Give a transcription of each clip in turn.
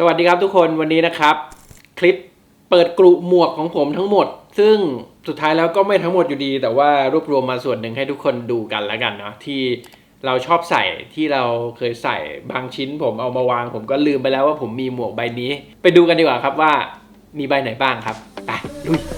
สวัสดีครับทุกคนวันนี้นะครับ คลิปเปิดกลุ่มหมวกของผมทั้งหมด ซึ่งสุดท้ายแล้วก็ไม่ทั้งหมดอยู่ดี แต่ว่ารวบรวมมาส่วนหนึ่งให้ทุกคนดูกันแล้วกันเนาะที่เราชอบใส่ที่เราเคยใส่บางชิ้น ผมเอามาวาง ผมก็ลืมไปแล้วว่าผมมีหมวกใบนี้ ไปดูกันดีกว่าครับว่ามีใบไหนบ้างครับไปลุย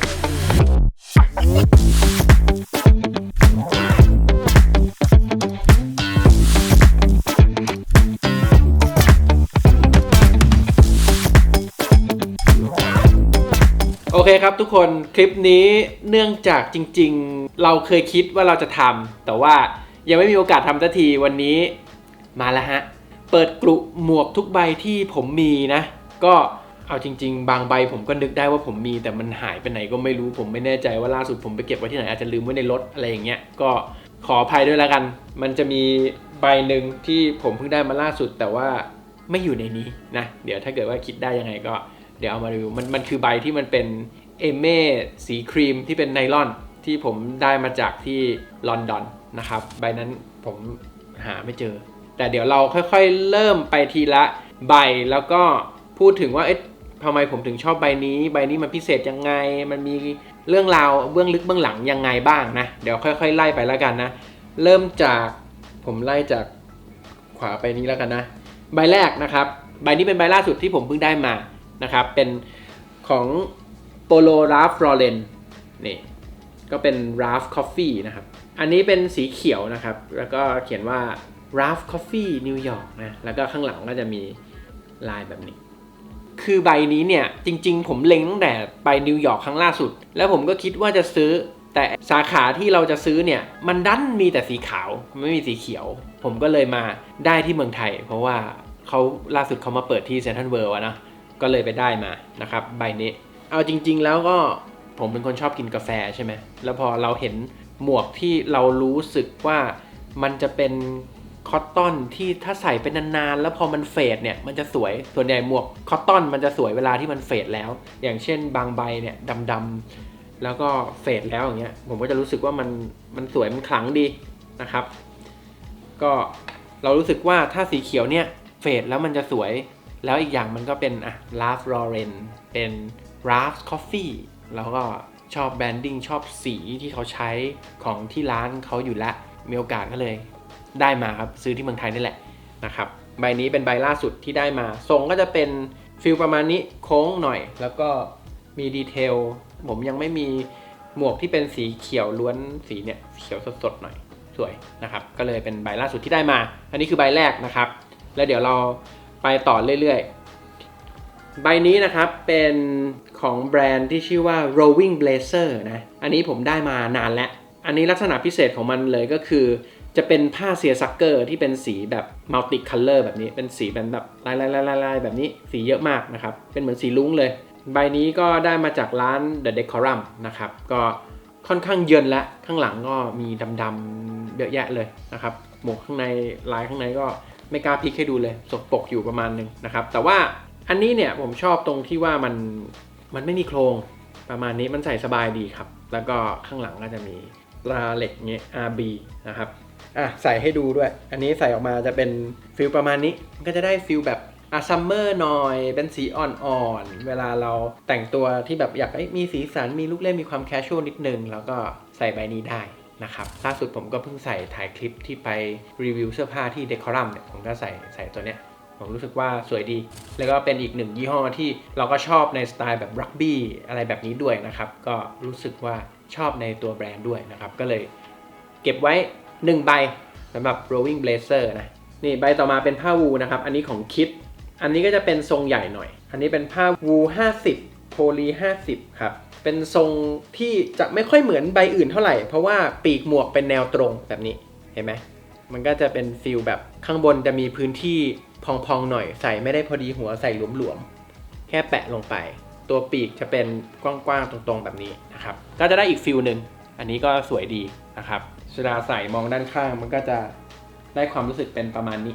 เคครับทุกคนคลิปนี้เนื่องจากจริง ๆ เราเคยคิดว่าเราจะทำแต่ว่ายังไม่มีโอกาสทำสักทีวันนี้มาแล้วฮะ เปิดกลุ่หมวกทุกใบที่ผมมีนะ ก็เอาจริง ๆ บางใบผมก็นึกได้ว่าผมมี แต่มันหายไปไหนก็ไม่รู้ผมไม่แน่ใจว่าล่าสุดผมไปเก็บไว้ที่ไหนอาจจะลืมไว้ในรถอะไรอย่างเงี้ยก็ขออภัยด้วยแล้วกัน มันจะมีใบหนึ่งที่ผมเพิ่งได้มาล่าสุด แต่ว่าไม่อยู่ในนี้นะ เดี๋ยวถ้าเกิดว่าคิดได้ยังไงก็เดี๋ยวเอามารีวิวมันมันคือใบที่มันเป็น เอเม่สีครีมที่เป็นไนลอนที่ผมได้มาจากที่ลอนดอนนะครับ ใบนั้นผมหาไม่เจอ แต่เดี๋ยวเราค่อยๆ เริ่มไปทีละใบแล้วก็พูดถึงว่าเอ๊ะทำไมผมถึงชอบใบนี้ ใบนี้มันพิเศษยังไง มันมีเรื่องราวเบื้องลึกเบื้องหลังยังไงบ้างนะ เดี๋ยวค่อยๆ ไล่ไปแล้วกันนะ เริ่มจากผมไล่จากขวาไปนี้แล้วกันนะ ใบแรกนะครับ ใบนี้เป็นใบล่าสุดที่ผมเพิ่งได้มานะครับ เป็นของ Polo Ralph Lauren นี่ก็เป็น Ralph Coffee นะครับ อันนี้เป็นสีเขียวนะครับ แล้วก็เขียนว่า Ralph Coffee New York นะ แล้วก็ข้างหลังก็จะมีลายแบบนี้ คือใบนี้เนี่ย จริงๆ ผมเล็งตั้งแต่ไปนิวยอร์กครั้งล่าสุด แล้วผมก็คิดว่าจะซื้อแต่สาขาที่เราจะซื้อเนี่ย มันดันมีแต่สีขาวไม่มีสีเขียว ผมก็เลยมาได้ที่เมืองไทย เพราะว่าเขาล่าสุดเขามาเปิดที่เซนทรัลเวิลด์นะก็เลยไปได้มานะครับ ใบนี้ เอาจริง ๆ แล้วก็ผมเป็นคนชอบกินกาแฟใช่ไหมแล้วพอเราเห็นหมวกที่เรารู้สึกว่ามันจะเป็นคอตตอนที่ถ้าใส่เป็นนานๆ แล้วพอมันเฟดเนี่ยมันจะสวยส่วนใหญ่หมวกคอตตอนมันจะสวยเวลาที่มันเฟดแล้ว อย่างเช่นบางใบเนี่ยดำๆแล้วก็เฟดแล้วอย่างเงี้ยผมก็จะรู้สึกว่ามันมันสวยมันขลังดีนะครับ ก็เรารู้สึกว่าถ้าสีเขียวเนี่ยเฟดแล้วมันจะสวยแล้วอีกอย่างมันก็เป็นอะ Ralph Lauren เป็น Ralph Coffee แล้วก็ชอบแบรนดิ้งชอบสีที่เขาใช้ของที่ร้านเขาอยู่แล้วมีโอกาสก็เลย ได้มาครับซื้อที่เมืองไทยนี่แหละนะครับใบนี้เป็นใบล่าสุดที่ได้มา ทรงก็จะเป็นฟิลประมาณนี้โค้งหน่อย แล้วก็มีดีเทลผมยังไม่มีหมวกที่เป็นสีเขียวล้วนสีเนี่ยเขียวสดๆหน่อยสวยนะครับ ก็เลยเป็นใบล่าสุดที่ได้มา อันนี้คือใบแรกนะครับ แล้วเดี๋ยวเราไปต่อเรื่อยๆ ใบนี้นะครับเป็น ของแบรนด์ที่ชื่อว่า Rowing Blazer นะ อันนี้ผมได้มานานแล้ว อันนี้ลักษณะพิเศษของมันเลยก็คือ จะเป็นผ้าเซียซักเกอร์ที่เป็นสีแบบมัลติคัลเลอร์แบบนี้ เป็นสีเป็นแบบลายลายลายลายแบบนี้ สีเยอะมากนะครับ เป็นเหมือนสีลุ้งเลย ใบนี้ก็ได้มาจากร้าน The Decorum นะครับ ก็ค่อนข้างเยินและข้างหลังก็มีดำๆเยอะแยะเลยนะครับ หมวกข้างในลายข้างในก็ไม่กล้าพลิกให้ดูเลย สกปรกอยู่ประมาณหนึงนะครับ แต่ว่าอันนี้เนี่ยผมชอบตรงที่ว่ามัน มันไม่มีโครงประมาณนี้มันใส่สบายดีครับ แล้วก็ข้างหลังก็จะมีราเหล็กเงี้ย RB นะครับอะใส่ให้ดูด้วย อันนี้ใส่ออกมาจะเป็นฟิลประมาณนี้ มันก็จะได้ฟิลแบบอะซัมเมอร์หน่อย เป็นสีอ่อนๆ เวลาเราแต่งตัวที่แบบอยากให้มีสีสัน มีลูกเล่น มีความแคชชวลนิดนึง แล้วก็ใส่ใบนี้ได้นะครับ ล่าสุดผมก็เพิ่งใส่ถ่ายคลิปที่ไปรีวิวเสื้อผ้าที่เดคอรัมเนี่ย ผมก็ใส่ใส่ตัวเนี้ย ผมรู้สึกว่าสวยดี แล้วก็เป็นอีกหนึ่งยี่ห้อที่เราก็ชอบในสไตล์แบบรักบี้อะไรแบบนี้ด้วยนะครับ ก็รู้สึกว่าชอบในตัวแบรนด์ด้วยนะครับ ก็เลยเก็บไว้ 1 ใบสำหรับ Rowing Blazer นะ นี่ใบต่อมาเป็นผ้าวูนะครับ อันนี้ของคิด อันนี้ก็จะเป็นทรงใหญ่หน่อย อันนี้เป็นผ้าวู 50 โพลี 50 ครับ เป็นทรงที่จะไม่ค่อยเหมือนใบอื่นเท่าไหร่ เพราะว่าปีกหมวกเป็นแนวตรงแบบนี้ เห็นไหมมันก็จะเป็นฟิลแบบข้างบนจะมีพื้นที่ พองๆหน่อยใส่ไม่ได้พอดีหัวใส่หลวมๆแค่แปะลงไป ตัวปีกจะเป็นกว้างๆตรงๆแบบนี้นะครับ ก็จะได้อีกฟิลหนึ่งอันนี้ก็สวยดีนะครับเวลาใส่มองด้านข้างมันก็จะได้ความรู้สึกเป็นประมาณนี้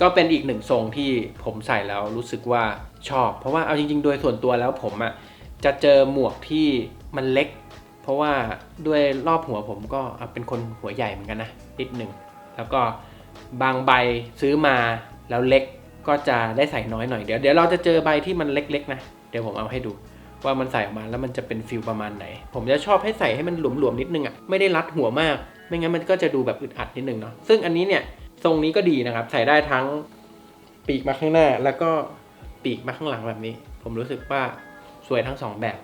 ก็เป็นอีกหนึ่งทรงที่ผมใส่แล้วรู้สึกว่าชอบ เพราะว่าเอาจริง ๆ โดยส่วนตัวแล้วผมอะ่ะจะเจอหมวกที่มันเล็ก เพราะว่าด้วยรอบหัวผมก็เป็นคนหัวใหญ่เหมือนกันนะนิดหนึ่งแล้วก็บางใบซื้อมา แล้วเล็กก็จะได้ใส่น้อยหน่อยเดี๋ยวเดี๋ยวเราจะเจอใบที่มันเล็กๆนะเดี๋ยวผมเอาให้ดูว่ามันใส่ออกมาแล้วมันจะเป็นฟิลประมาณไหน ผมจะชอบให้ใส่ให้มันหลวมๆนิดนึงอะไม่ได้รัดหัวมาก ไม่งั้นมันก็จะดูแบบอึดอัดนิดนึงเนาะซึ่งอันนี้เนี่ยทรงนี้ก็ดีนะครับ ใส่ได้ทั้งปีกมาข้างหน้า แล้วก็ปีกมาข้างหลังแบบนี้ ผมรู้สึกว่าสวยทั้งสองแบบ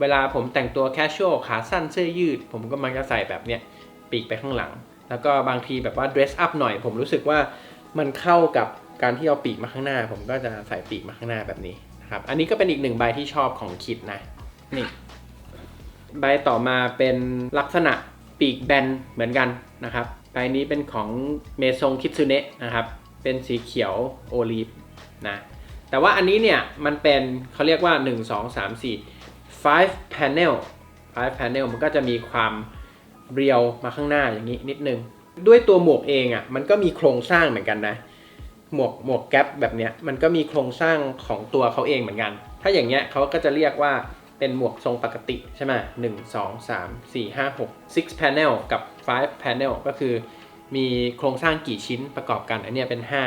เวลาผมแต่งตัวแคชชวลขาสั้นเสื้อยืด ผมก็มักจะใส่แบบเนี้ยปีกไปข้างหลัง แล้วก็บางทีแบบว่า dress up หน่อย ผมรู้สึกว่า มันเข้ากับการที่เอาปีกมาข้างหน้า ผมก็จะใส่ปีกมาข้างหน้าแบบนี้นะครับ อันนี้ก็เป็นอีกหนึ่งใบที่ชอบของคิดนะ นี่ ใบต่อมาเป็นลักษณะปีกแบนเหมือนกันนะครับ ใบนี้เป็นของเมซงคิตซูเนะนะครับ เป็นสีเขียวโอลีฟนะ แต่ว่าอันนี้เนี่ยมันเป็นเขาเรียกว่า 1 2 3 4 5 panel 5 panel มันก็จะมีความเรียวมาข้างหน้าอย่างนี้นิดนึง ด้วยตัวหมวกเองอะ่ะมันก็มีโครงสร้างเหมือนกันนะ หมวกหมวกแก๊ปแบบเนี้ยมันก็มีโครงสร้างของตัวเขาเองเหมือนกัน ถ้าอย่างเงี้ยเขาก็จะเรียกว่าเป็นหมวกทรงปกติใช่ไหมหนึ่งสองสามสี่ห้าหก six panel กับ five panel ก็คือมีโครงสร้างกี่ชิ้นประกอบกัน อันเนี้ยเป็นห้า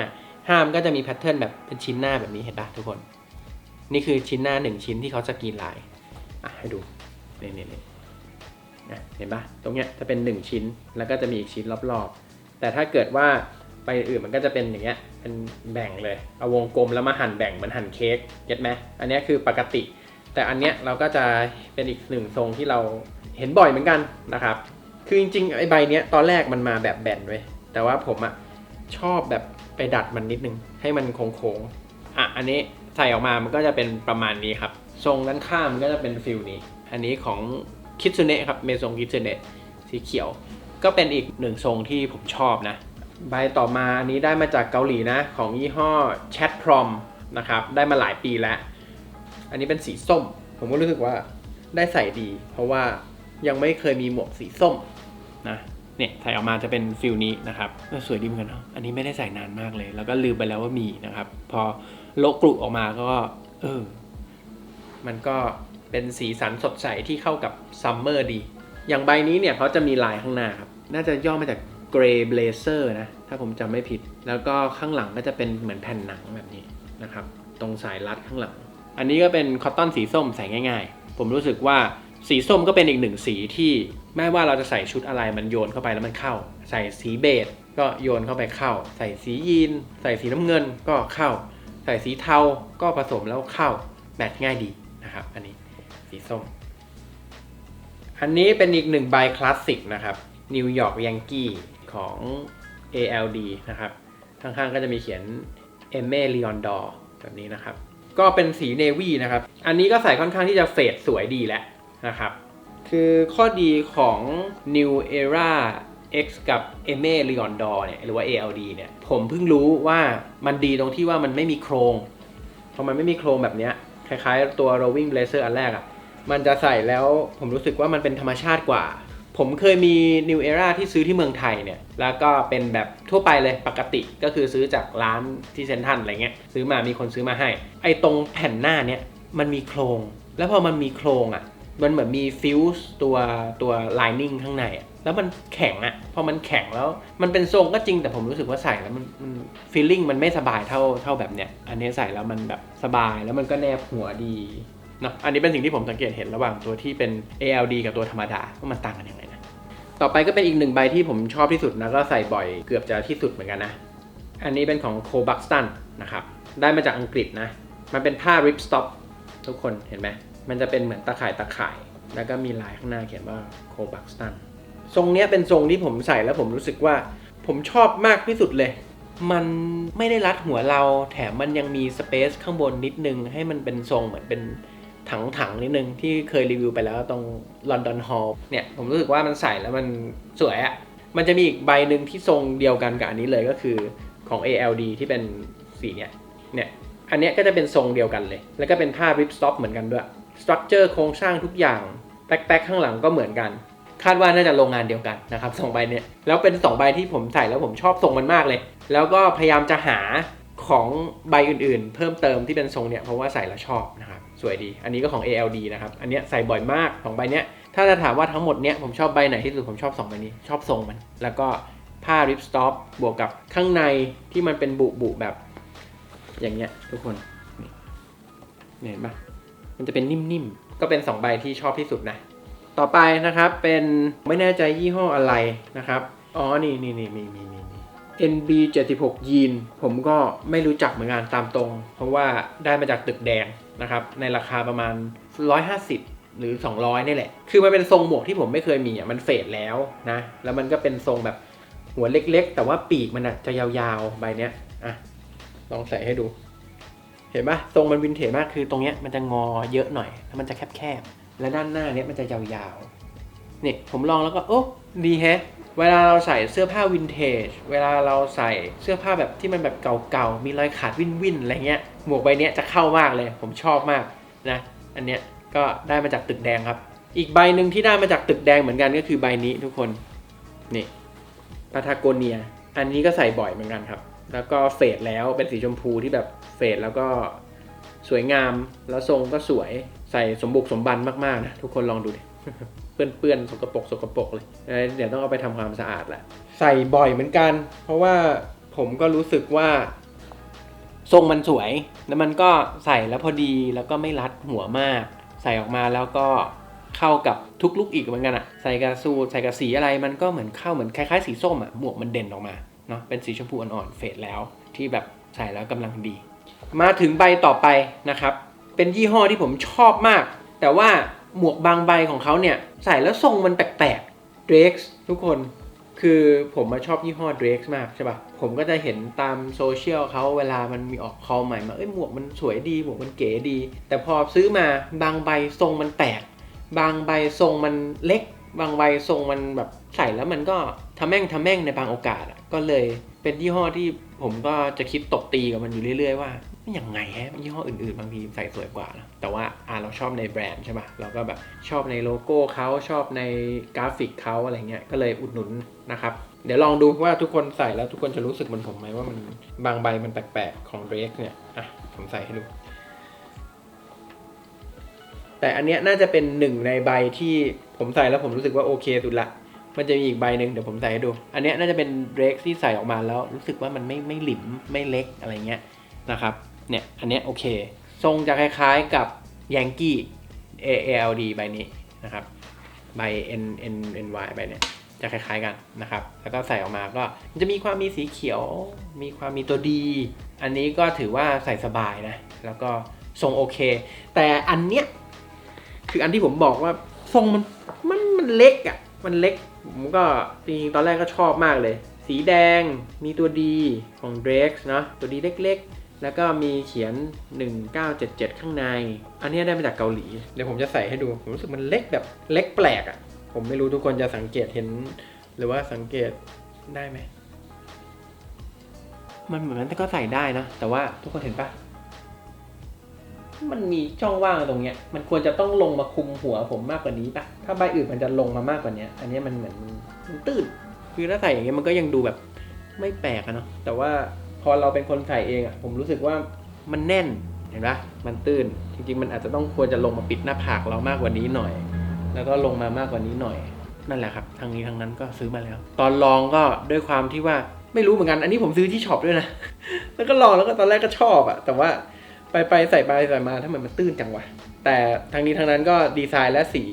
ห้ามันก็จะมีแพทเทิร์นแบบเป็นชิ้นหน้าแบบนี้เห็นปะทุกคน นี่คือชิ้นหน้าหนึ่งชิ้นที่เขาสกรีนลาย อะให้ดูนี่นี่นี่นะ เห็นปะตรงเนี้ยจะเป็นหนึ่งชิ้นแล้วก็จะมีอีกชิ้นรอบๆ แต่ถ้าเกิดว่าไปอื่นมันก็จะเป็นอย่างเงี้ยเป็นแบ่งเลย เอาวงกลมแล้วมาหั่นแบ่งเหมือนหั่นเค้กเก็ตไหมอันนี้คือปกติ แต่อันเนี้ยเราก็จะเป็นอีกหนึ่งทรงที่เราเห็นบ่อยเหมือนกันนะครับ คือจริงๆไอ้ใบเนี้ยตอนแรกมันมาแบบแบนเว้ยแต่ว่าผมอะชอบแบบไปดัดมันนิดนึง ให้มันโค้งๆอะอันนี้ใส่ออกมามันก็จะเป็นประมาณนี้ครับ ทรงด้านข้างมันก็จะเป็นฟิลนี้ อันนี้ของ คิตซูเนะครับ เมซงคิตซูเนะสีเขียว ก็เป็นอีกหนึ่งทรงที่ผมชอบนะ ใบต่อมาอันนี้ได้มาจากเกาหลีนะ ของยี่ห้อ Chat Prom นะครับ ได้มาหลายปีแล้ว อันนี้เป็นสีส้ม ผมก็รู้สึกว่าได้ใส่ดี เพราะว่ายังไม่เคยมีหมวกสีส้มนะเนี่ยใส่ออกมาจะเป็นฟิลนี้นะครับสวยดีเหมือนกันเนาะอันนี้ไม่ได้ใส่นานมากเลย แล้วก็ลืมไปแล้วว่ามีนะครับ พอโละกลุออกมาก็ เออ มันก็ เป็นสีสันสดใสที่เข้ากับซัมเมอร์ดี อย่างใบนี้เนี่ยเขาจะมีลายข้างหน้าครับ น่าจะย่อมาจาก Grey Blazer นะ ถ้าผมจำไม่ผิด แล้วก็ข้างหลังก็จะเป็นเหมือนแผ่นหนังแบบนี้นะครับ ตรงสายรัดข้างหลัง อันนี้ก็เป็นคอตตอนสีส้มใส่ง่ายๆ ผมรู้สึกว่าสีส้มก็เป็นอีกหนึ่งสีที่แม้ว่าเราจะใส่ชุดอะไรมันโยนเข้าไปแล้วมันเข้า ใส่สีเบจก็โยนเข้าไปเข้า ใส่สียีน ใส่สีน้ำเงินก็เข้า ใส่สีเทาก็ผสมแล้วเข้าแมทง่ายดีนะครับอันนี้ สีส้ม อันนี้เป็นอีกหนึ่งใบคลาสสิกนะครับนิวยอร์กยังกี้ของ ALD นะครับ ข้างๆก็จะมีเขียนเอเม่ลีออนดอร์แบบนี้นะครับ ก็เป็นสีเนวี่นะครับ อันนี้ก็ใส่ค่อนข้างที่จะเฟดสวยดีแหละนะครับ คือข้อดีของ New Era X กับ e m e l e o n d o r เนี่ยหรือว่า ALD เนี่ย ผมเพิ่งรู้ว่ามันดีตรงที่ว่ามันไม่มีโครงพอมันไม่มีโครงแบบเนี้ยคล้ายๆตัว Rowing Blazer อันแรกอะ่ะ มันจะใส่แล้วผมรู้สึกว่ามันเป็นธรรมชาติกว่า ผมเคยมี New Era ที่ซื้อที่เมืองไทยเนี่ย แล้วก็เป็นแบบทั่วไปเลยปกติก็คือซื้อจากร้านที่เซ็นทรัลอะไรเงี้ยซื้อมามีคนซื้อมาให้ ไอ้ตรงแผ่นหน้าเนี่ยมันมีโครง แล้วพอมันมีโครงอะมันเหมือนมีฟิวส์ตัวตัว lining ข้างในอะแล้วมันแข็งอะพอมันแข็งแล้ว มันเป็นทรงก็จริงแต่ผมรู้สึกว่าใส่แล้วมันมัน feeling มันไม่สบายเท่าเท่าแบบเนี้ยอันนี้ใส่แล้วมันแบบสบายแล้วมันก็แนบหัวดี เนาะอันนี้เป็นสิ่งที่ผมสังเกตเห็นระหว่างตัวที่เป็น ALD กับตัวธรรมดาว่ามันต่างกันยังไงนะต่อไปก็เป็นอีกหนึ่งใบที่ผมชอบที่สุดนะก็ใส่บ่อยเกือบจะที่สุดเหมือนกันนะอันนี้เป็นของ c o b u x t o n นนะครับได้มาจากอังกฤษนะมันเป็นผ้า rip stop ทุกคนเห็นไหมมันจะเป็นเหมือนตะข่ายตะข่าย แล้วก็มีลายข้างหน้าเขียนว่า c o b u x t o n ทรงนี้เป็นทรงที่ผมใส่แล้วผมรู้สึกว่าผมชอบมากที่สุดเลย มันไม่ได้รัดหัวเราแถมมันยังมีสเปซข้างบนนิดนึง ให้มันเป็นทรงเหมือนเป็น ถังๆนิดนึงที่เคยรีวิวไปแล้วตรงลอนดอนฮอลล์เนี่ยผมรู้สึกว่ามันใส่แล้วมันสวยอะมันจะมีอีกใบหนึ่งที่ทรงเดียวกันกับอันนี้เลยก็คือของ ALD ที่เป็นสีเนี่ยเนี่ยอันเนี้ยก็จะเป็นทรงเดียวกันเลย แล้วก็เป็นผ้า rip stop เหมือนกันด้วยสตรัคเจอร์โครงสร้างทุกอย่างแบ็คๆข้างหลังก็เหมือนกัน คาดว่าน่าจะโรงงานเดียวกันนะครับสองใบเนี้ยแล้วเป็นสองใบที่ผมใส่แล้วผมชอบทรงมันมากเลย แล้วก็พยายามจะหาของใบอื่นๆ เพิ่มเติมที่เป็นทรงเนี่ยเพราะว่าใส่แล้วชอบนะครับ สวยดี อันนี้ก็ของ ALD นะครับ อันเนี้ยใส่บ่อยมากของใบเนี้ย ถ้าจะถามว่าทั้งหมดเนี้ยผมชอบใบไหนที่สุดผมชอบ2ใบนี้ ชอบทรงมัน แล้วก็ผ้าริปสต็อปบวกกับข้างในที่มันเป็นบุบุแบบ อย่างเงี้ยทุกคนนี่เห็นปะมันจะเป็นนิ่มๆ ก็เป็น 2 ใบที่ชอบที่สุดนะ ต่อไปนะครับเป็นไม่แน่ใจยี่ห้ออะไรนะครับ อ๋อ นี่นี่นี่มีมีมีมี NB 76ยีนผมก็ไม่รู้จักเหมือนกันตามตรง เพราะว่าได้มาจากตึกแดง นะครับในราคาประมาณ 150 หรือ 200นี่แหละ คือมันเป็นทรงหมวกที่ผมไม่เคยมีอะมันเฟดแล้วนะ แล้วมันก็เป็นทรงแบบหัวเล็กๆ แต่ว่าปีกมันอะจะยาวๆใบเนี้ยอะลองใส่ให้ดู เห็นปะทรงมันวินเทจมากคือตรงเนี้ยมันจะงอเยอะหน่อยแล้วมันจะแคบๆและด้านหน้าเนี้ยมันจะยาวๆนี่ผมลองแล้วก็โอ้ดีแฮะ เวลาเราใส่เสื้อผ้าวินเทจ เวลาเราใส่เสื้อผ้าแบบที่มันแบบเก่าๆ มีรอยขาดวินวินอะไรเงี้ย หมวกใบนี้จะเข้ามากเลย ผมชอบมากนะ อันเนี้ยก็ได้มาจากตึกแดงครับ อีกใบหนึ่งที่ได้มาจากตึกแดงเหมือนกันก็คือใบนี้ทุกคน นี่ปาทาโกเนีย อันนี้ก็ใส่บ่อยเหมือนกันครับ แล้วก็เฟดแล้วเป็นสีชมพูที่แบบเฟดแล้วก็สวยงาม แล้วทรงก็สวย ใส่สมบุกสมบันมากๆนะทุกคนลองดูดิ เปื้อนๆสกปรกสกปรกเลยเอ้ยเดี๋ยวต้องเอาไปทำความสะอาดแหละใส่บ่อยเหมือนกัน เพราะว่าผมก็รู้สึกว่า ทรงมันสวย แล้วมันก็ใส่แล้วพอดีแล้วก็ไม่รัดหัวมาก ใส่ออกมาแล้วก็เข้ากับทุกลุกอีกเหมือนกันอะใส่กับสูทใส่กับสีอะไรมันก็เหมือนเข้าเหมือนคล้ายๆสีส้มอะหมวกมันเด่นออกมาเนาะเป็นสีชมพูอ่อนๆเฟดแล้ว ที่แบบใส่แล้วกำลังดี มาถึงใบต่อไปนะครับ เป็นยี่ห้อที่ผมชอบมาก แต่ว่า หมวกบางใบของเขาเนี่ย ใส่แล้วทรงมันแปลกๆ Drakes ทุกคนคือผมมาชอบยี่ห้อ Drakes มากใช่ปะ่ะ ผมก็จะเห็นตามโซเชียลเขาเวลามันมีออกคอลใหม่มาเอ้ยหมวกมันสวยดี หมวกมันเก๋ดี แต่พอซื้อมาบางใบทรงมันแตกบางใบทรงมันเล็ก บางใบทรงมันแบบใส่แล้วมันก็ทำแม่งทำแม่งในบางโอกาสก็เลยเป็นยี่ห้อที่ผมก็จะคิดตบตีกับมันอยู่เรื่อย ๆ ว่า มันยังไงฮะยี่ห้ออื่นๆ บางทีใส่สวยกว่านะแต่ว่าอ่าเราชอบในแบรนด์ใช่ปะเราก็แบบชอบในโลโก้เขาชอบในกราฟิกเขาอะไรเงี้ยก็เลยอุดหนุนนะครับเดี๋ยวลองดูว่าทุกคนใส่แล้วทุกคนจะรู้สึกเหมือนผมไหมว่ามันบางใบมันแปลกๆของ Drake เนี่ยอะผมใส่ให้ดูแต่อันเนี้ยน่าจะเป็นหนึ่งในใบที่ผมใส่แล้วผมรู้สึกว่าโอเคสุดละ มันจะมีอีกใบหนึ่งเดี๋ยวผมใส่ให้ดู อันเนี้ยน่าจะเป็นเดรกที่ใส่ออกมาแล้วรู้สึกว่ามันไม่ไม่หลิมไม่เล็กอะไรเงี้ยนะครับ เนี่ยอันเนี้ยโอเค ทรงจะคล้ายๆกับยังกี้ A A L D ใบนี้นะครับใบ N N N Y ใบเนี้ยจะคล้ายๆกันนะครับ แล้วก็ใส่ออกมาก็มันจะมีความมีสีเขียว มีความมีตัวดี อันนี้ก็ถือว่าใส่สบายนะ แล้วก็ทรงโอเค แต่อันเนี้ยคืออันที่ผมบอกว่าทรงมันมันมันเล็กอะ่ะ มันเล็ก ผมก็จริงๆตอนแรกก็ชอบมากเลย สีแดงมีตัวดีของ Drake เนอะตัวดีเล็กๆ แล้วก็มีเขียน 1977 ข้างใน อันเนี้ยได้มาจากเกาหลี เดี๋ยวผมจะใส่ให้ดู ผมรู้สึกมันเล็กแบบเล็กแปลกอะ่ะ ผมไม่รู้ทุกคนจะสังเกตเห็น หรือว่าสังเกตได้ไหม มันเหมือนมันก็ใส่ได้นะ แต่ว่าทุกคนเห็นปะมันมีช่องว่างตรงเนี้ย มันควรจะต้องลงมาคุมหัวผมมากกว่านี้ปะถ้าใบอื่นมันจะลงมามากกว่านี้อันเนี้ยมันเหมือนมันมันตื้น คือถ้าใส่อย่างเงี้ยมันก็ยังดูแบบไม่แปลกอะเนาะ แต่ว่า พอเราเป็นคนใส่เองอะผมรู้สึกว่ามันแน่นเห็นปะมันตื้นจริงๆ มันอาจจะต้องควรจะลงมาปิดหน้าผากเรามากกว่านี้หน่อย แล้วก็ลงมามากกว่านี้หน่อยนั่นแหละครับทางนี้ทางนั้นก็ซื้อมาแล้ว ตอนลองก็ด้วยความที่ว่าไม่รู้เหมือนกัน อันนี้ผมซื้อที่ช็อปด้วยนะ แล้วก็ลองแล้วก็ตอนแรกก็ชอบอะแต่ว่าไปไปใส่ไปใส่มาถ้ามันมันตื้นจังวะ แต่ทางนี้ทางนั้นก็ดีไซน์และสี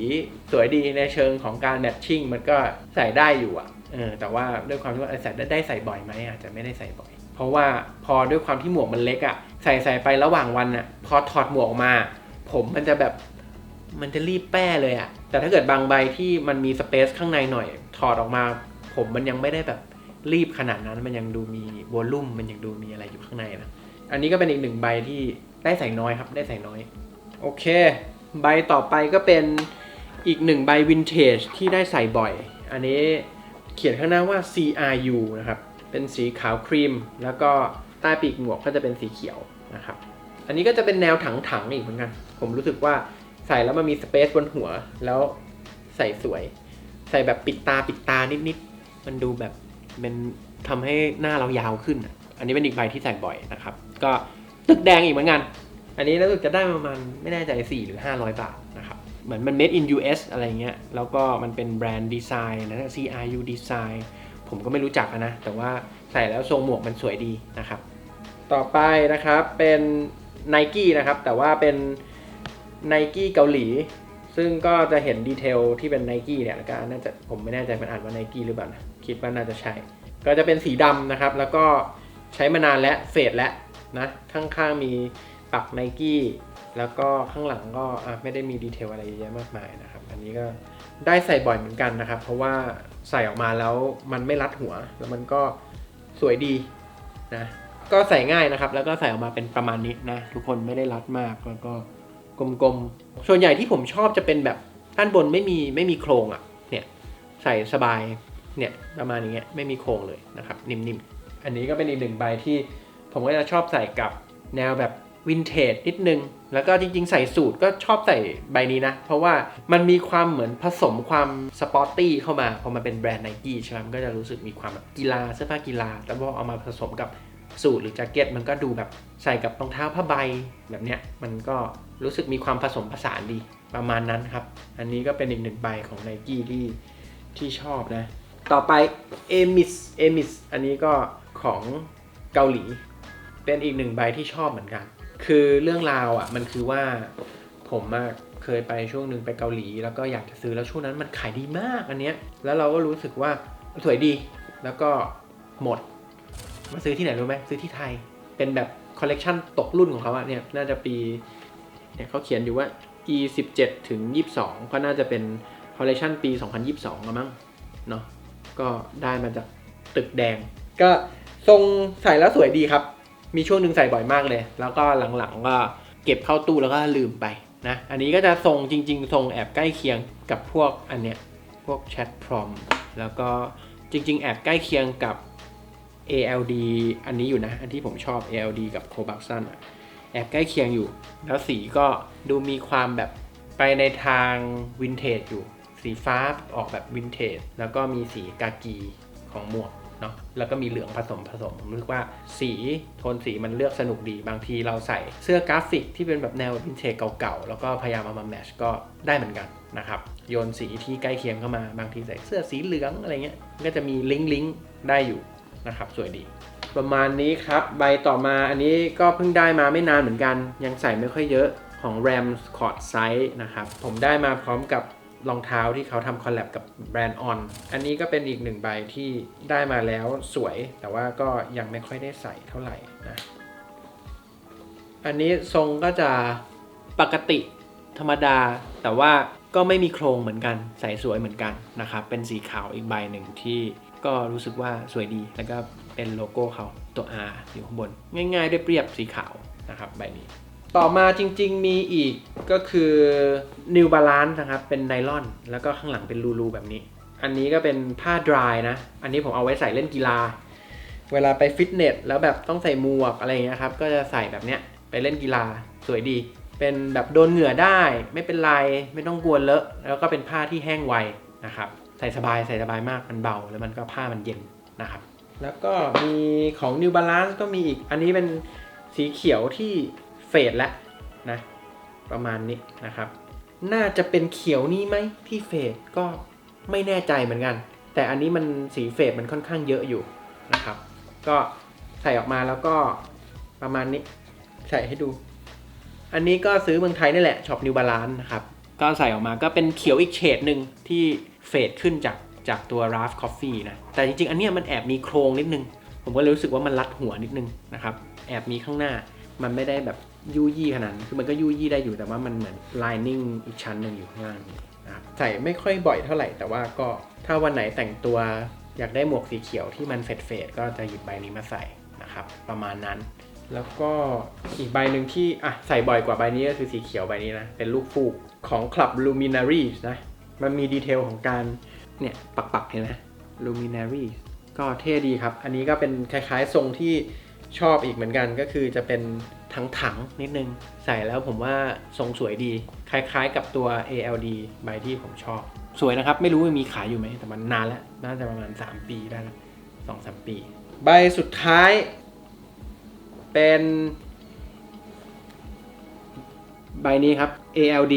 สวยดีในเชิงของการแมทชิ่งมันก็ใส่ได้อยู่อะเออแต่ว่าด้วยความที่ว่าใส่ได้ได้ใส่บ่อยไหมอาจจะไม่ได้ใส่บ่อย เพราะว่าพอด้วยความที่หมวกมันเล็กอะใส่ใส่ไประหว่างวันอะพอถอดหมวกออกมา ผมมันจะแบบมันจะรีบแป้เลยอะ แต่ถ้าเกิดบางใบที่มันมีสเปซข้างในหน่อย ถอดออกมา ผมมันยังไม่ได้แบบรีบขนาดนั้นมันยังดูมีวอลลุ่มมันยังดูมีอะไรอยู่ข้างในนะอันนี้ก็เป็นอีกหนึ่งใบที่ได้ใส่น้อยครับ ได้ใส่น้อย โอเค ใบต่อไปก็เป็นอีกหนึ่งใบวินเทจที่ได้ใส่บ่อย อันนี้เขียนข้างหน้าว่า CRU นะครับ เป็นสีขาวครีม แล้วก็ใต้ปีกหมวกก็จะเป็นสีเขียวนะครับ อันนี้ก็จะเป็นแนวถังๆอีกเหมือนกัน ผมรู้สึกว่าใส่แล้วมันมีสเปซบนหัว แล้วใส่สวย ใส่แบบปิดตาปิดตานิดๆ มันดูแบบเป็นทำให้หน้าเรายาวขึ้นอะอันนี้เป็นอีกใบที่ใส่บ่อยนะครับ ก็ตึกแดงอีกเหมือนกัน อันนี้รู้สึกจะได้ประมาณไม่แน่ใจ4หรือ 500 บาทนะครับ เหมือนมัน made in US อะไรเงี้ย แล้วก็มันเป็นแบรนด์ดีไซน์นะ CRU Design ผมก็ไม่รู้จักนะ แต่ว่าใส่แล้วทรงหมวกมันสวยดีนะครับ ต่อไปนะครับเป็น n i กี้นะครับ แต่ว่าเป็น n i กี้เกาหลี ซึ่งก็จะเห็นดีเทลที่เป็น n i กี้เนี่ยแล้วก็น่าจะผมไม่แน่ใจมันอ่านว่า n i กี้หรือเปล่านะคิดว่าน่าจะใช่ ก็จะเป็นสีดำนะครับ แล้วก็ใช้มานานและเฟดแล้วนะข้างๆมีปัก n i กี้แล้วก็ข้างหลังก็ไม่ได้มีดีเทลอะไรเยอะมากมายนะครับ อันนี้ก็ได้ใส่บ่อยเหมือนกันนะครับ เพราะว่า ใส่ออกมาแล้วมันไม่รัดหัว แล้วมันก็สวยดีนะก็ใส่ง่ายนะครับ แล้วก็ใส่ออกมาเป็นประมาณนี้นะทุกคนไม่ได้รัดมากแล้วก็กลมๆส่วนใหญ่ที่ผมชอบจะเป็นแบบด้านบนไม่มีไม่มีโครงอะ่ะเนี่ยใส่สบายเนี่ยประมาณอย่างเงี้ไม่มีโครงเลยนะครับ นิ่มๆ อันนี้ก็เป็นอีกหนึ่งใบที่ผมก็จะชอบใส่กับแนวแบบวินเทจนิดนึง แล้วก็จริงๆ ใส่สูทก็ชอบใส่ใบนี้นะ เพราะว่ามันมีความเหมือนผสมความสปอร์ตี้เข้ามาพอมันเป็นแบรนด์ไนกี้ใช่ไหมมันก็จะรู้สึกมีความแบบกีฬาเสื้อผ้ากีฬา แล้วพอเอามาผสมกับสูทหรือแจ็คเก็ตมันก็ดูแบบใส่กับรองเท้าผ้าใบแบบเนี้ยมันก็รู้สึกมีความผสมผสานดีประมาณนั้นครับ อันนี้ก็เป็นอีกหนึ่งใบของไนกี้ที่ที่ชอบนะ ต่อไปเอมิสเอมิสอันนี้ก็ของเกาหลี เป็นอีกหนึ่งใบที่ชอบเหมือนกัน คือเรื่องราวอะมันคือว่าผมอะเคยไปช่วงหนึ่งไปเกาหลี แล้วก็อยากจะซื้อแล้วช่วงนั้นมันขายดีมากอันเนี้ยแล้วเราก็รู้สึกว่าสวยดีแล้วก็หมด มาซื้อที่ไหนรู้ไหมซื้อที่ไทย เป็นแบบคอลเลกชันตกรุ่นของเขาอะเนี่ยน่าจะปีเนี่ยเขาเขียนอยู่ว่า e 1 7ถึง22 ก็น่าจะเป็นคอลเลกชันปี 2022ละมั้งเนาะก็ได้มาจากตึกแดง ก็ทรงใส่แล้วสวยดีครับ มีช่วงหนึ่งใส่บ่อยมากเลย แล้วก็หลังๆก็เก็บเข้าตู้แล้วก็ลืมไปนะ อันนี้ก็จะทรงจริง ๆ ทรงแอบใกล้เคียงกับพวกอันเนี้ย พวกแชทพรอมแล้วก็จริง ๆ แอบใกล้เคียงกับ ALD อันนี้อยู่นะ อันที่ผมชอบ ALD กับ c o b a x o n อะแอบใกล้เคียงอยู่ แล้วสีก็ดูมีความแบบไปในทางวินเทจอยู่ สีฟ้าออกแบบวินเทจ แล้วก็มีสีกากีของหมวก เนาะแล้วก็มีเหลืองผสมผสมผมรู้สึกว่าสีโทนสีมันเลือกสนุกดี บางทีเราใส่เสื้อกราฟิกที่เป็นแบบแนววินเทจเก่าๆ แล้วก็พยายามเอามาแมชก็ได้เหมือนกันนะครับโยนสีที่ใกล้เคียงเข้ามาบางทีใส่เสื้อสีเหลืองอะไรเงี้ยก็จะมีลิงก์ลิงก์ได้อยู่นะครับสวยดี ประมาณนี้ครับ ใบต่อมาอันนี้ก็เพิ่งได้มาไม่นานเหมือนกัน ยังใส่ไม่ค่อยเยอะของ Ram c o r d Size นะครับ ผมได้มาพร้อมกับ รองเท้าที่เขาทำคอลแลบกับแบรนด์ On อันนี้ก็เป็นอีกหนึ่งใบที่ได้มาแล้วสวย แต่ว่าก็ยังไม่ค่อยได้ใส่เท่าไหร่นะ อันนี้ทรงก็จะปกติธรรมดา แต่ว่าก็ไม่มีโครงเหมือนกัน ใส่สวยเหมือนกันนะครับ เป็นสีขาวอีกใบหนึ่งที่ก็รู้สึกว่าสวยดี แล้วก็เป็นโลโก้เขาตัว R อยู่ข้างบน ง่ายๆได้เปรียบสีขาวนะครับใบนี้ ต่อมาจริงๆมีอีกก็คือ New Balance นะครับ เป็นไนลอน แล้วก็ข้างหลังเป็นรูๆแบบนี้ อันนี้ก็เป็นผ้าดรายนะ อันนี้ผมเอาไว้ใส่เล่นกีฬา เวลาไปฟิตเนสแล้วแบบต้องใส่หมวกอะไรอย่างเงี้ยครับ ก็จะใส่แบบเนี้ยไปเล่นกีฬาสวยดี เป็นแบบโดนเหงื่อได้ ไม่เป็นไร ไม่ต้องกลัวเลอะ แล้วก็เป็นผ้าที่แห้งไวนะครับ ใส่สบายใส่สบายมาก มันเบา แล้วมันก็ผ้ามันเย็นนะครับ แล้วก็มีของ New Balance ก็มีอีก อันนี้เป็นสีเขียวที่ เฟดแล้วนะประมาณนี้นะครับ น่าจะเป็นเขียวนี้ไหมที่เฟดก็ไม่แน่ใจเหมือนกัน แต่อันนี้มันสีเฟดมันค่อนข้างเยอะอยู่นะครับ ก็ใส่ออกมาแล้วก็ประมาณนี้ใส่ให้ดู อันนี้ก็ซื้อเมืองไทยนี่แหละช็อปนิวบาลานนะครับ ก็ใส่ออกมาก็เป็นเขียวอีกเฉดหนึ่งที่เฟดขึ้นจากจากตัว r a f Coffee นะ แต่จริงๆ อันเนี้ยมันแอบมีโครงนิดนึง ผมก็เลยรู้สึกว่ามันรัดหัวนิดนึงนะครับ แอบมีข้างหน้า มันไม่ได้แบบ ยุยี่ขนาดนั้นคือมันก็ยุยี่ได้อยู่แต่ว่ามันเหมือน lining อีกชั้นหนึ่งอยู่ข้างล่างนะครับใส่ไม่ค่อยบ่อยเท่าไหร่ แต่ว่าก็ถ้าวันไหนแต่งตัวอยากได้หมวกสีเขียวที่มันเฟดเฟดก็จะหยิบใบนี้มาใส่นะครับ ประมาณนั้น แล้วก็อีกใบหนึ่งที่อะใส่บ่อยกว่าใบนี้ก็คือสีเขียวใบนี้นะ เป็นลูกฟูกของ Club Luminaries นะ มันมีดีเทลของการเนี่ยปักๆเห็นไหม Luminaries ก็เท่ดีครับ อันนี้ก็เป็นคล้ายๆทรงที่ ชอบอีกเหมือนกันก็คือจะเป็นถังๆนิดนึง ใส่แล้วผมว่าทรงสวยดี คล้ายๆกับตัว ALD ใบที่ผมชอบ สวยนะครับ ไม่รู้มีขายอยู่ไหมแต่มันนานแล้ว น่าจะประมาณ 3 ปีได้แล้วสองสามปี ใบสุดท้าย เป็น ใบนี้ครับ ALD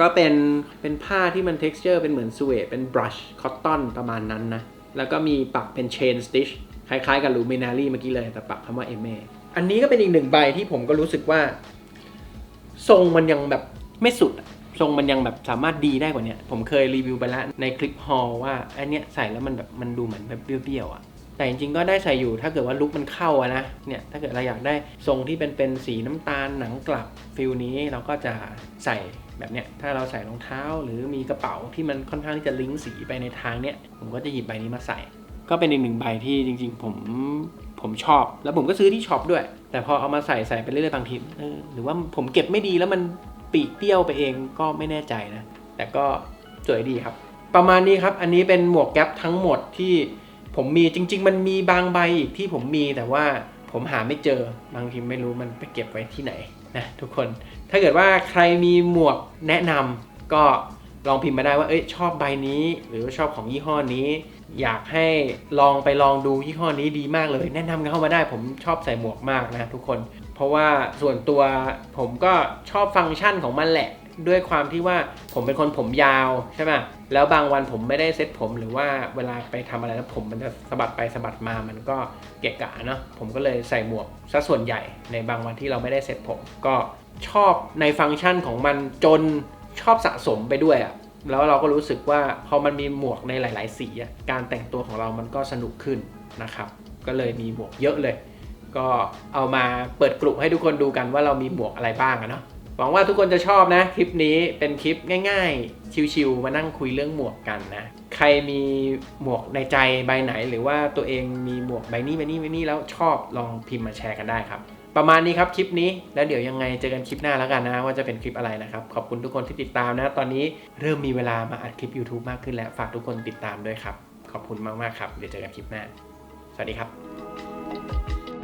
ก็เป็นเป็นผ้าที่มัน texture เป็นเหมือนสเวตเป็น brush cotton ประมาณนั้นนะ แล้วก็มีปักเป็น chain stitch คล้ายๆกับ luminary เมื่อกี้เลยแต่ปักคำว่า eme อันนี้ก็เป็นอีกหนึ่งใบที่ผมก็รู้สึกว่า ทรงมันยังแบบไม่สุด ทรงมันยังแบบสามารถดีได้กว่าเนี้ยผมเคยรีวิวไปแล้วในคลิปฮอลว่าอันเนี้ยใส่แล้วมันแบบมันดูเหมือนแบบเบี้ยวๆอะแต่จริงๆก็ได้ใส่อยู่ถ้าเกิดว่าลุคมันเข้าอะนะเนี่ยถ้าเกิดเราอยากได้ทรงที่เป็นเป็นสีน้ำตาลหนังกลับฟิลนี้เราก็จะใส่แบบเนี้ยถ้าเราใส่รองเท้าหรือมีกระเป๋าที่มันค่อนข้างที่จะลิงก์สีไปในทางเนี้ยผมก็จะหยิบใบนี้มาใส่ ก็เป็นอีกหนึ่งใบที่จริง ๆ ผมผมชอบ แล้วผมก็ซื้อที่ช็อปด้วย แต่พอเอามาใส่ใส่ไปเรื่อยๆบางทีหรือว่าผมเก็บไม่ดีแล้วมันปีกเปี้ยวไปเองก็ไม่แน่ใจนะ แต่ก็สวยดีครับ ประมาณนี้ครับ อันนี้เป็นหมวกแก๊ปทั้งหมดที่ผมมีจริง ๆ มันมีบางใบอีกที่ผมมีแต่ว่าผมหาไม่เจอบางทีไม่รู้มันไปเก็บไว้ที่ไหนนะทุกคน ถ้าเกิดว่าใครมีหมวกแนะนำก็ลองพิมพ์มาได้ว่าเอ้ยชอบใบนี้ หรือว่าชอบของยี่ห้อนี้ อยากให้ลองไปลองดูยี่ห้อนี้ดีมากเลย แนะนำกันเข้ามาได้ผมชอบใส่หมวกมากนะทุกคน เพราะว่าส่วนตัวผมก็ชอบฟังก์ชันของมันแหละ ด้วยความที่ว่าผมเป็นคนผมยาวใช่ไหมแล้วบางวันผมไม่ได้เซ็ตผมหรือว่าเวลาไปทำอะไรแล้วผมมันจะสะบัดไปสะบัดมามันก็เกะกะเนาะผมก็เลยใส่หมวกซะส่วนใหญ่ในบางวันที่เราไม่ได้เซ็ตผม ก็ชอบในฟังก์ชันของมันจนชอบสะสมไปด้วยอะ แล้วเราก็รู้สึกว่าพอมันมีหมวกในหลาย ๆ สีการแต่งตัวของเรามันก็สนุกขึ้นนะครับ ก็เลยมีหมวกเยอะเลย ก็เอามาเปิดกลุ่มให้ทุกคนดูกันว่าเรามีหมวกอะไรบ้างนะหวังว่าทุกคนจะชอบนะ คลิปนี้เป็นคลิปง่าย ๆ ชิวๆมานั่งคุยเรื่องหมวกกันนะ ใครมีหมวกในใจใบไหน หรือว่าตัวเองมีหมวกใบนี้ใบนี้ใบนี้แล้วชอบลองพิมพ์มาแชร์กันได้ครับ ประมาณนี้ครับคลิปนี้ แล้วเดี๋ยวยังไงเจอกันคลิปหน้าแล้วกันนะว่าจะเป็นคลิปอะไรนะครับ ขอบคุณทุกคนที่ติดตามนะ ตอนนี้เริ่มมีเวลามาอัดคลิป YouTube มากขึ้นแล้ว ฝากทุกคนติดตามด้วยครับ ขอบคุณมากๆครับ เดี๋ยวเจอกันคลิปหน้า สวัสดีครับ